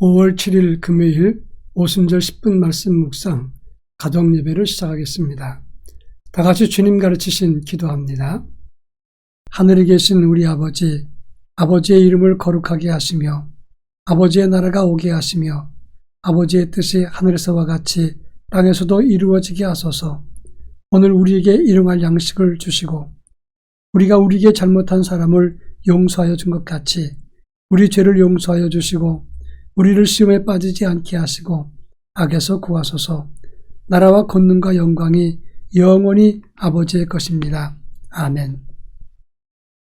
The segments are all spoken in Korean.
5월 7일 금요일 오순절 10분 말씀 묵상 가정 예배를 시작하겠습니다. 다 같이 주님 가르치신 기도합니다. 하늘에 계신 우리 아버지, 아버지의 이름을 거룩하게 하시며 아버지의 나라가 오게 하시며 아버지의 뜻이 하늘에서와 같이 땅에서도 이루어지게 하소서. 오늘 우리에게 일용할 양식을 주시고 우리가 우리에게 잘못한 사람을 용서하여 준 것 같이 우리 죄를 용서하여 주시고 우리를 시험에 빠지지 않게 하시고 악에서 구하소서. 나라와 권능과 영광이 영원히 아버지의 것입니다. 아멘.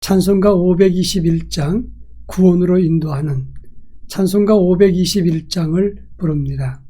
찬송가 521장 구원으로 인도하는 찬송가 521장을 부릅니다.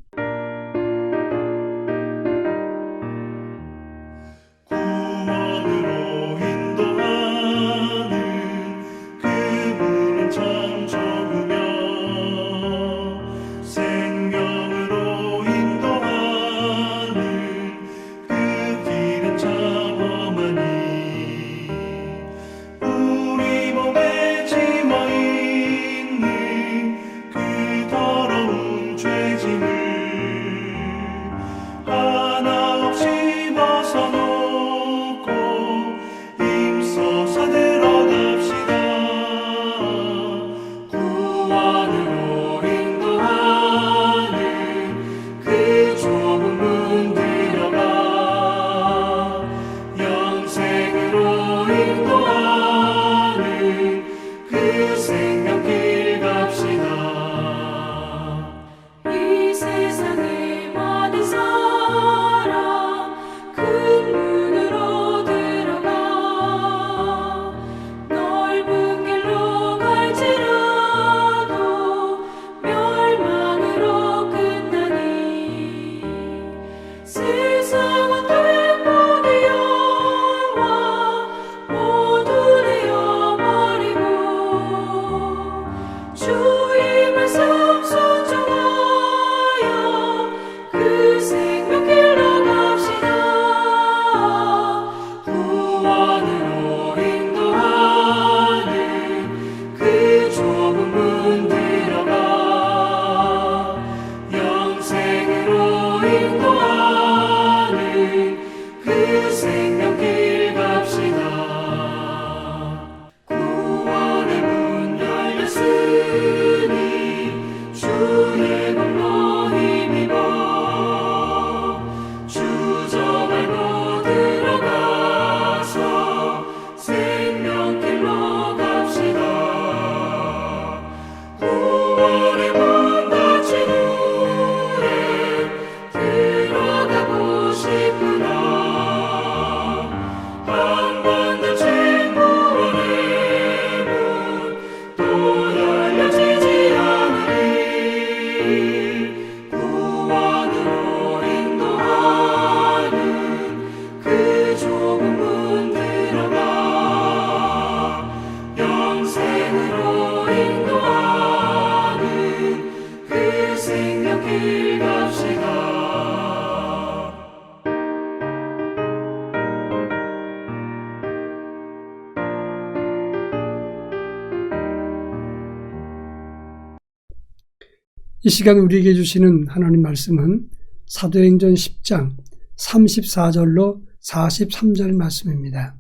이 시간 우리에게 주시는 하나님 말씀은 사도행전 10장 34절로 43절 말씀입니다.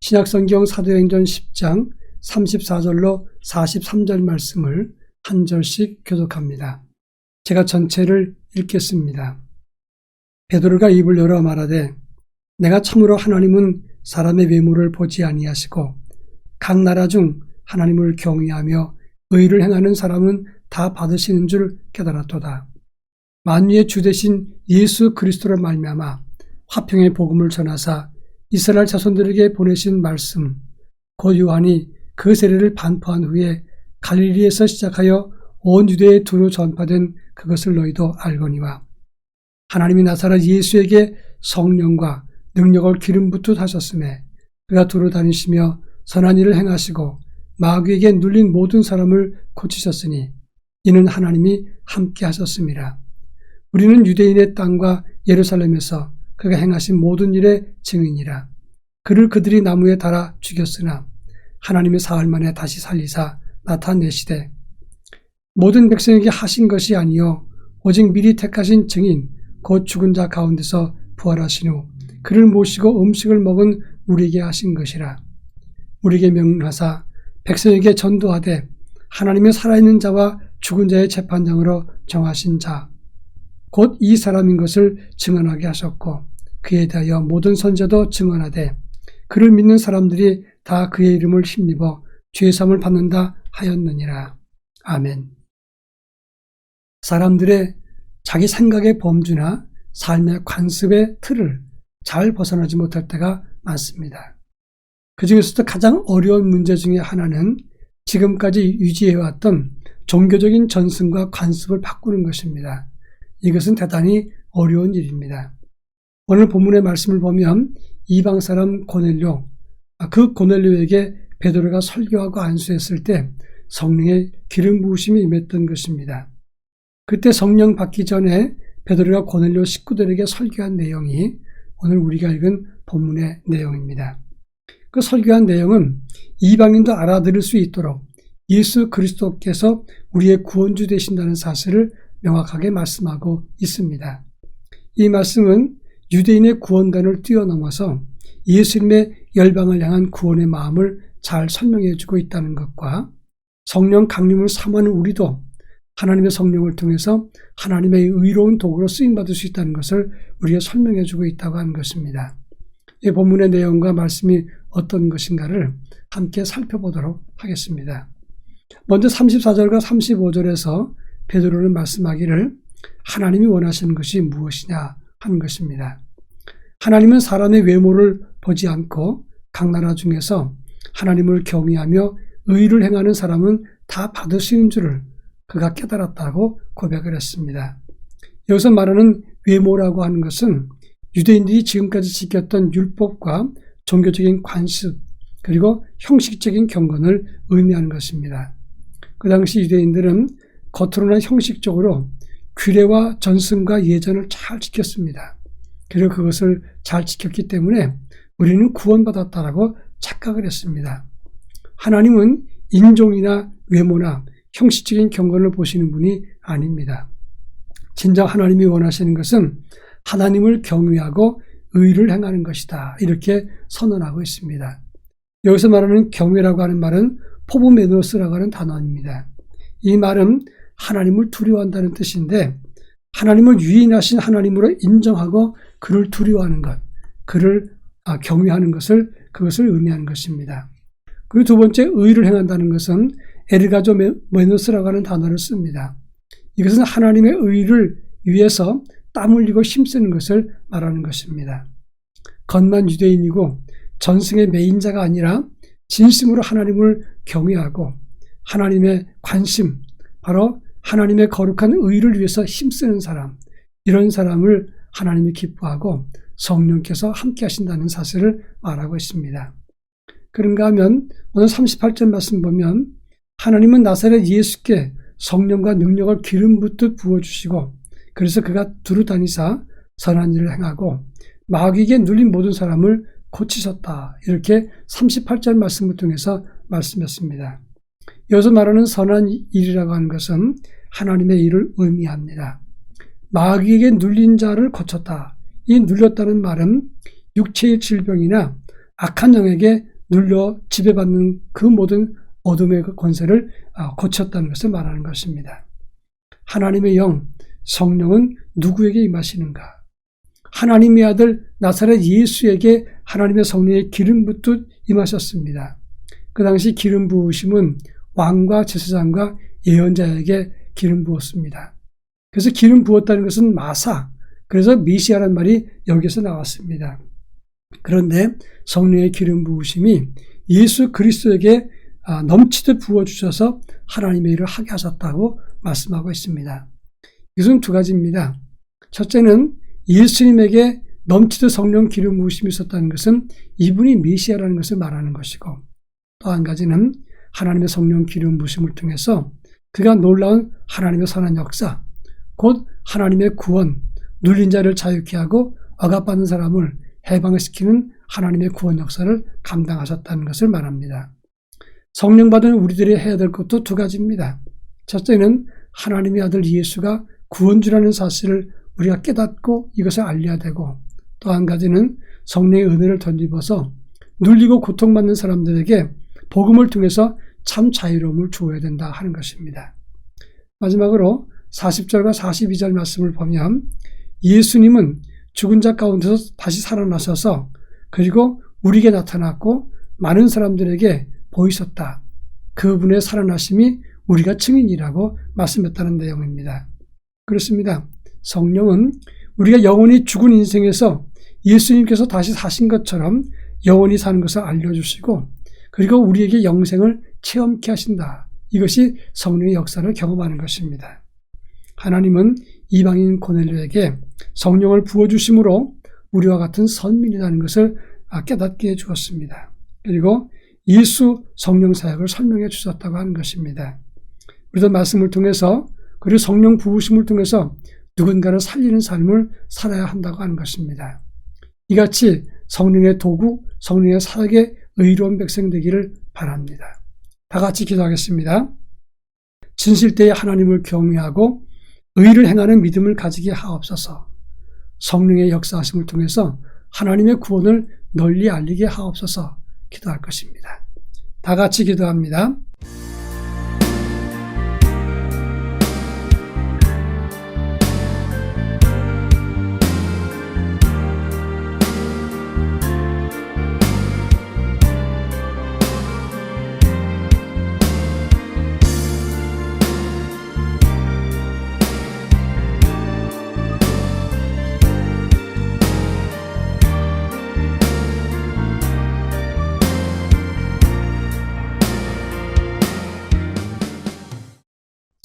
신약성경 사도행전 10장 34절로 43절 말씀을 한 절씩 교독합니다. 제가 전체를 읽겠습니다. 베드로가 입을 열어 말하되 내가 참으로 하나님은 사람의 외모를 보지 아니하시고 각 나라 중 하나님을 경외하며 의를 행하는 사람은 다 받으시는 줄 깨달았도다. 만유의 주 대신 예수 그리스도를 말미암아 화평의 복음을 전하사 이스라엘 자손들에게 보내신 말씀 곧 요한이 그 세례를 반포한 후에 갈릴리에서 시작하여 온 유대에 두루 전파된 그것을 너희도 알거니와 하나님이 나사렛 예수에게 성령과 능력을 기름 붓듯 하셨음에 그가 두루 다니시며 선한 일을 행하시고 마귀에게 눌린 모든 사람을 고치셨으니 이는 하나님이 함께 하셨습니다. 우리는 유대인의 땅과 예루살렘에서 그가 행하신 모든 일의 증인이라. 그를 그들이 나무에 달아 죽였으나 하나님의 사흘 만에 다시 살리사 나타내시되 모든 백성에게 하신 것이 아니요 오직 미리 택하신 증인 곧 죽은 자 가운데서 부활하신 후 그를 모시고 음식을 먹은 우리에게 하신 것이라 우리에게 명하사 백성에게 전도하되 하나님의 살아있는 자와 죽은 자의 재판장으로 정하신 자 곧 이 사람인 것을 증언하게 하셨고 그에 대하여 모든 선자도 증언하되 그를 믿는 사람들이 다 그의 이름을 힘입어 죄삼을 받는다 하였느니라. 아멘. 사람들의 자기 생각의 범주나 삶의 관습의 틀을 잘 벗어나지 못할 때가 많습니다. 그 중에서도 가장 어려운 문제 중에 하나는 지금까지 유지해왔던 종교적인 전승과 관습을 바꾸는 것입니다. 이것은 대단히 어려운 일입니다. 오늘 본문의 말씀을 보면 이방 사람 고넬료, 그 고넬료에게 베드로가 설교하고 안수했을 때 성령의 기름 부으심이 임했던 것입니다. 그때 성령 받기 전에 베드로가 고넬료 식구들에게 설교한 내용이 오늘 우리가 읽은 본문의 내용입니다. 그 설교한 내용은 이방인도 알아들을 수 있도록 예수 그리스도께서 우리의 구원주 되신다는 사실을 명확하게 말씀하고 있습니다. 이 말씀은 유대인의 구원관을 뛰어넘어서 예수님의 열방을 향한 구원의 마음을 잘 설명해 주고 있다는 것과 성령 강림을 사모하는 우리도 하나님의 성령을 통해서 하나님의 의로운 도구로 쓰임받을 수 있다는 것을 우리가 설명해 주고 있다고 하는 것입니다. 이 본문의 내용과 말씀이 어떤 것인가를 함께 살펴보도록 하겠습니다. 먼저 34절과 35절에서 베드로는 말씀하기를 하나님이 원하시는 것이 무엇이냐 하는 것입니다. 하나님은 사람의 외모를 보지 않고 각 나라 중에서 하나님을 경외하며 의를 행하는 사람은 다 받으시는 줄을 그가 깨달았다고 고백을 했습니다. 여기서 말하는 외모라고 하는 것은 유대인들이 지금까지 지켰던 율법과 종교적인 관습 그리고 형식적인 경건을 의미하는 것입니다. 그 당시 유대인들은 겉으로는 형식적으로 규례와 전승과 예전을 잘 지켰습니다. 그리고 그것을 잘 지켰기 때문에 우리는 구원받았다라고 착각을 했습니다. 하나님은 인종이나 외모나 형식적인 경건을 보시는 분이 아닙니다. 진정 하나님이 원하시는 것은 하나님을 경외하고 의를 행하는 것이다. 이렇게 선언하고 있습니다. 여기서 말하는 경외라고 하는 말은 포브메노스라고 하는 단어입니다. 이 말은 하나님을 두려워한다는 뜻인데 하나님을 유인하신 하나님으로 인정하고 그를 두려워하는 것, 그를 아, 경외하는 것을 그것을 의미하는 것입니다. 그리고 두 번째 의를 행한다는 것은 에르가조 메노스라고 하는 단어를 씁니다. 이것은 하나님의 의를 위해서 땀 흘리고 힘쓰는 것을 말하는 것입니다. 겉만 유대인이고 전승의 메인자가 아니라 진심으로 하나님을 경외하고 하나님의 관심, 바로 하나님의 거룩한 의를 위해서 힘쓰는 사람, 이런 사람을 하나님이 기뻐하고 성령께서 함께 하신다는 사실을 말하고 있습니다. 그런가 하면 오늘 38절 말씀 보면 하나님은 나사렛 예수께 성령과 능력을 기름 붓듯 부어주시고 그래서 그가 두루 다니사 선한 일을 행하고 마귀에게 눌린 모든 사람을 고치셨다. 이렇게 38절 말씀을 통해서 말씀했습니다. 여기서 말하는 선한 일이라고 하는 것은 하나님의 일을 의미합니다. 마귀에게 눌린 자를 고쳤다. 이 눌렸다는 말은 육체의 질병이나 악한 영에게 눌려 지배받는 그 모든 어둠의 그 권세를 아, 고쳤다는 것을 말하는 것입니다. 하나님의 영, 성령은 누구에게 임하시는가? 하나님의 아들 나사렛 예수에게 하나님의 성령의 기름 붓듯 임하셨습니다. 그 당시 기름 부으심은 왕과 제사장과 예언자에게 기름 부었습니다. 그래서 기름 부었다는 것은 마사, 그래서 미시아란 말이 여기서 나왔습니다. 그런데 성령의 기름 부으심이 예수 그리스도에게 아, 넘치듯 부어주셔서 하나님의 일을 하게 하셨다고 말씀하고 있습니다. 이것은 두 가지입니다. 첫째는 예수님에게 넘치듯 성령 기름 부으심이 있었다는 것은 이분이 메시아라는 것을 말하는 것이고 또 한 가지는 하나님의 성령 기름 부으심을 통해서 그가 놀라운 하나님의 선한 역사, 곧 하나님의 구원, 눌린 자를 자유케 하고 억압받는 사람을 해방을 시키는 하나님의 구원 역사를 감당하셨다는 것을 말합니다. 성령 받은 우리들이 해야 될 것도 두 가지입니다. 첫째는 하나님의 아들 예수가 구원주라는 사실을 우리가 깨닫고 이것을 알려야 되고 또 한 가지는 성령의 은혜를 덧입어서 눌리고 고통받는 사람들에게 복음을 통해서 참 자유로움을 주어야 된다 하는 것입니다. 마지막으로 40절과 42절 말씀을 보면 예수님은 죽은 자 가운데서 다시 살아나셔서 그리고 우리에게 나타났고 많은 사람들에게 보이셨다. 그분의 살아나심이 우리가 증인이라고 말씀했다는 내용입니다. 그렇습니다. 성령은 우리가 영원히 죽은 인생에서 예수님께서 다시 사신 것처럼 영원히 사는 것을 알려주시고 그리고 우리에게 영생을 체험케 하신다. 이것이 성령의 역사를 경험하는 것입니다. 하나님은 이방인 고넬료에게 성령을 부어주심으로 우리와 같은 선민이라는 것을 깨닫게 해 주었습니다. 그리고 예수 성령 사역을 설명해 주셨다고 하는 것입니다. 우리도 말씀을 통해서 그리고 성령 부으심을 통해서 누군가를 살리는 삶을 살아야 한다고 하는 것입니다. 이같이 성령의 도구, 성령의 사역에 의로운 백성 되기를 바랍니다. 다 같이 기도하겠습니다. 진실되에 하나님을 경외하고 의를 행하는 믿음을 가지게 하옵소서. 성령의 역사하심을 통해서 하나님의 구원을 널리 알리게 하옵소서 기도할 것입니다. 다 같이 기도합니다.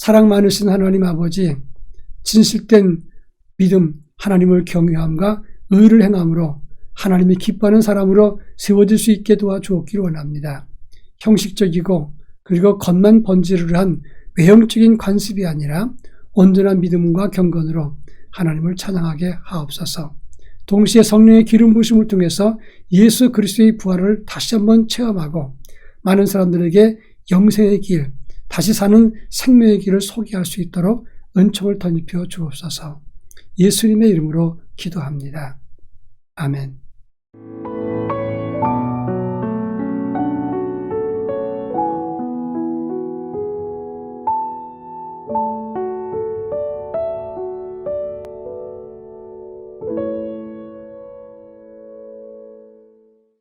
사랑 많으신 하나님 아버지, 진실된 믿음, 하나님을 경외함과 의를 행함으로 하나님이 기뻐하는 사람으로 세워질 수 있게 도와주었기를 원합니다. 형식적이고 그리고 겉만 번지르르한 외형적인 관습이 아니라 온전한 믿음과 경건으로 하나님을 찬양하게 하옵소서. 동시에 성령의 기름 부심을 통해서 예수 그리스도의 부활을 다시 한번 체험하고 많은 사람들에게 영생의 길, 다시 사는 생명의 길을 소개할 수 있도록 은총을 덧입혀 주옵소서. 예수님의 이름으로 기도합니다. 아멘.